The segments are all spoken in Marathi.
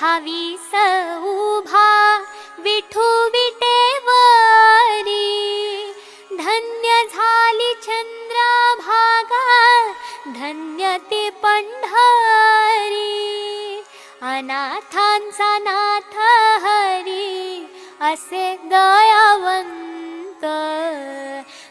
अठ्ठावीस उभा विठू विटेवरी. धन्य झाली चंद्राभागा धन्य ते पंढारी. अनाथांचा नाथ हरी असे दयावंत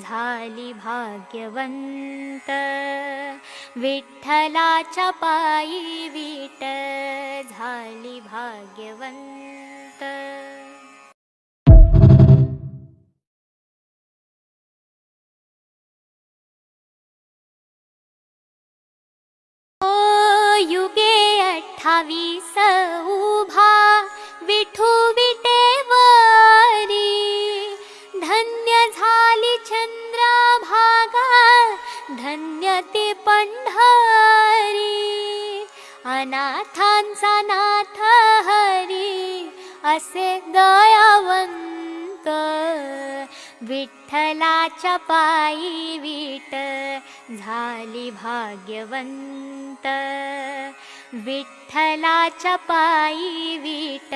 झाली भाग्यवंत. विठ्ठलाच्या पायी विट झाली भाग्यवंत. ओ युगे अठ्ठावीस उभा विठू विटेवारी धन्य झा हरी अनाथांचा नाथ हरी असे दयावंत विठ्ठलाच्या पायी विट झाली भाग्यवंत. विठ्ठलाच्या पायी विट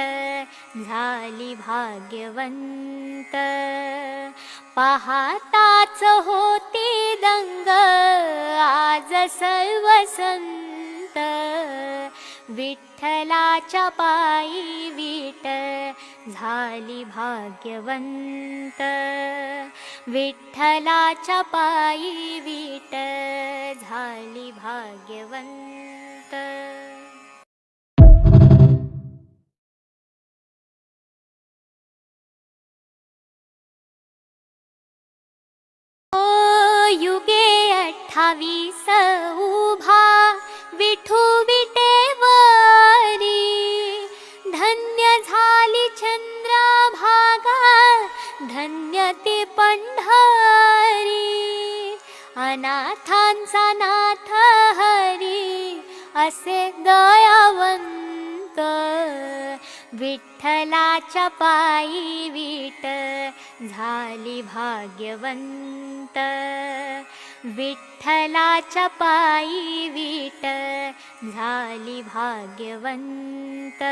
झाली भाग्यवंत. पाहताच होती दंग आज सर्व संत विठ्ठलाच्या पायी विट झाली भाग्यवंत. विठ्ठलाच्या पायी विट झाली भाग्यवंत. ठावी उभा विठू विटेवरी. धन्य झाली चंद्राभागा धन्य ते पंढारी. अनाथांचा नाथ हरी असे दयावंत विठ्ठलाच्या पायी विट झाली भाग्यवंत. विठ्ठलाच्या पायी विट झाली भाग्यवंत.